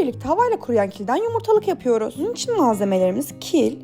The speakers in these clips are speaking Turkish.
birlikte havayla kuruyan kilden yumurtalık yapıyoruz. Bunun için malzemelerimiz kil,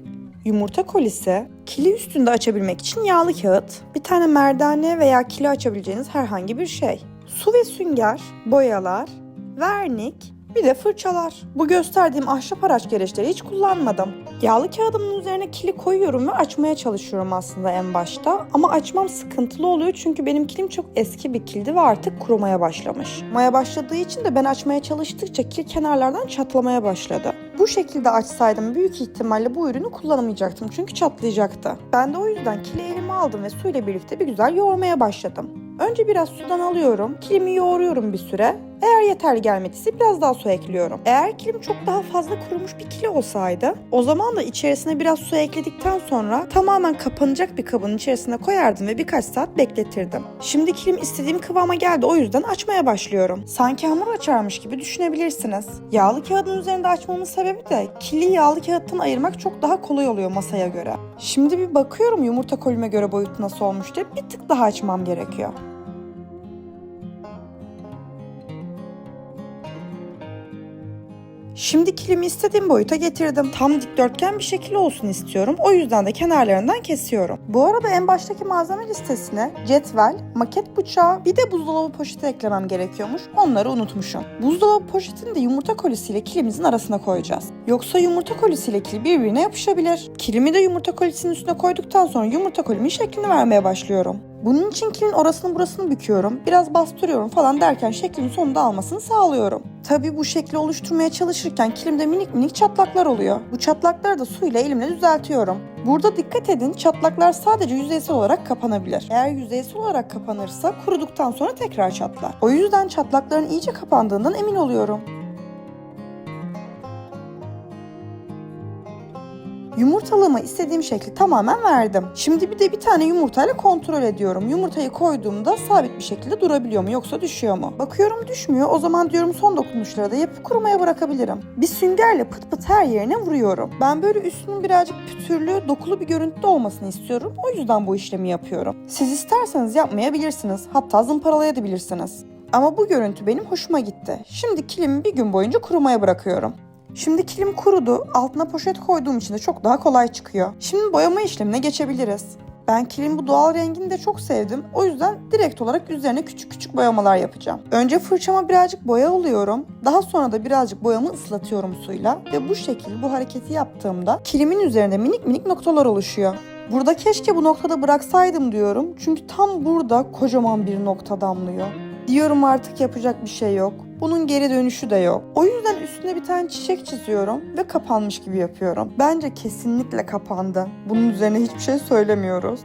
yumurta kolisi, kili üstünde açabilmek için yağlı kağıt, bir tane merdane veya kili açabileceğiniz herhangi bir şey, su ve sünger, boyalar, vernik, bir de fırçalar. Bu gösterdiğim ahşap araç gereçleri hiç kullanmadım. Yağlı kağıdımın üzerine kili koyuyorum ve açmaya çalışıyorum aslında en başta. Ama açmam sıkıntılı oluyor çünkü benim kilim çok eski bir kildi ve artık kurumaya başlamış. Maya başladığı için de ben açmaya çalıştıkça kil kenarlardan çatlamaya başladı. Bu şekilde açsaydım büyük ihtimalle bu ürünü kullanamayacaktım çünkü çatlayacaktı. Ben de o yüzden kili elime aldım ve suyla birlikte bir güzel yoğurmaya başladım. Önce biraz sudan alıyorum, kilimi yoğuruyorum bir süre. Eğer yeterli gelmediyse biraz daha su ekliyorum. Eğer kilim çok daha fazla kurumuş bir kili olsaydı o zaman da içerisine biraz su ekledikten sonra tamamen kapanacak bir kabın içerisine koyardım ve birkaç saat bekletirdim. Şimdi kilim istediğim kıvama geldi o yüzden açmaya başlıyorum. Sanki hamur açarmış gibi düşünebilirsiniz. Yağlı kağıdın üzerinde açmamın sebebi de kili yağlı kağıttan ayırmak çok daha kolay oluyor masaya göre. Şimdi bir bakıyorum yumurta kolime göre boyutu nasıl olmuş diye bir tık daha açmam gerekiyor. Şimdi kilimi istediğim boyuta getirdim. Tam dikdörtgen bir şekil olsun istiyorum. O yüzden de kenarlarından kesiyorum. Bu arada en baştaki malzeme listesine cetvel, maket bıçağı, bir de buzdolabı poşeti eklemem gerekiyormuş. Onları unutmuşum. Buzdolabı poşetini de yumurta kolisiyle kilimizin arasına koyacağız. Yoksa yumurta kolisiyle kil birbirine yapışabilir. Kilimi de yumurta kolisinin üstüne koyduktan sonra yumurta kolimin şeklini vermeye başlıyorum. Bunun için kilin orasını burasını büküyorum, biraz bastırıyorum falan derken şeklin sonunda almasını sağlıyorum. Tabii bu şekli oluşturmaya çalışırken kilimde minik minik çatlaklar oluyor. Bu çatlakları da suyla elimle düzeltiyorum. Burada dikkat edin çatlaklar sadece yüzeysel olarak kapanabilir. Eğer yüzeysel olarak kapanırsa kuruduktan sonra tekrar çatlar. O yüzden çatlakların iyice kapandığından emin oluyorum. Yumurtalığıma istediğim şekli tamamen verdim. Şimdi bir de bir tane yumurtayla kontrol ediyorum. Yumurtayı koyduğumda sabit bir şekilde durabiliyor mu yoksa düşüyor mu? Bakıyorum düşmüyor. O zaman diyorum son dokunuşları da yapıp kurumaya bırakabilirim. Bir süngerle pıt pıt her yerine vuruyorum. Ben böyle üstünün birazcık pütürlü, dokulu bir görüntüde olmasını istiyorum. O yüzden bu işlemi yapıyorum. Siz isterseniz yapmayabilirsiniz. Hatta zımparalayabilirsiniz. Ama bu görüntü benim hoşuma gitti. Şimdi kilimi bir gün boyunca kurumaya bırakıyorum. Şimdi kilim kurudu. Altına poşet koyduğum için de çok daha kolay çıkıyor. Şimdi boyama işlemine geçebiliriz. Ben kilim bu doğal rengini de çok sevdim. O yüzden direkt olarak üzerine küçük küçük boyamalar yapacağım. Önce fırçama birazcık boya alıyorum. Daha sonra da birazcık boyamı ıslatıyorum suyla. Ve bu şekil bu hareketi yaptığımda kilimin üzerinde minik minik noktalar oluşuyor. Burada keşke bu noktada bıraksaydım diyorum. Çünkü tam burada kocaman bir nokta damlıyor. Diyorum artık yapacak bir şey yok. Bunun geri dönüşü de yok. O yüzden üstüne bir tane çiçek çiziyorum ve kapanmış gibi yapıyorum. Bence kesinlikle kapandı. Bunun üzerine hiçbir şey söylemiyoruz.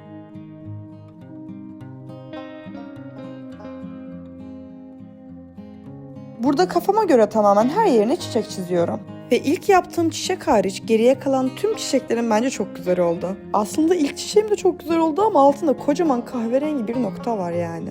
Burada kafama göre tamamen her yerine çiçek çiziyorum. Ve ilk yaptığım çiçek hariç geriye kalan tüm çiçeklerim bence çok güzel oldu. Aslında ilk çiçeğim de çok güzel oldu ama altında kocaman kahverengi bir nokta var yani.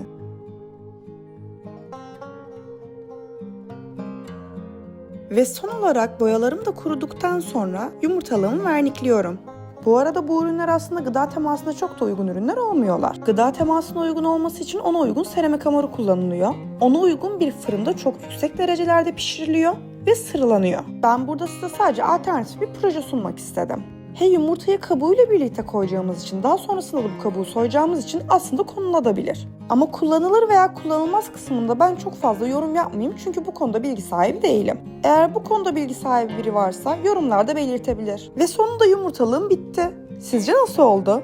Ve son olarak boyalarım da kuruduktan sonra yumurtalığımı vernikliyorum. Bu arada bu ürünler aslında gıda temasına çok da uygun ürünler olmuyorlar. Gıda temasına uygun olması için ona uygun seramik hamuru kullanılıyor. Ona uygun bir fırında çok yüksek derecelerde pişiriliyor ve sıralanıyor. Ben burada size sadece alternatif bir proje sunmak istedim. He yumurtayı kabuğuyla birlikte koyacağımız için daha sonrasında da bu kabuğu soyacağımız için aslında konulabilir. Ama kullanılır veya kullanılmaz kısmında ben çok fazla yorum yapmayayım çünkü bu konuda bilgi sahibi değilim. Eğer bu konuda bilgi sahibi biri varsa yorumlarda belirtebilir. Ve sonunda yumurtalığım bitti. Sizce nasıl oldu?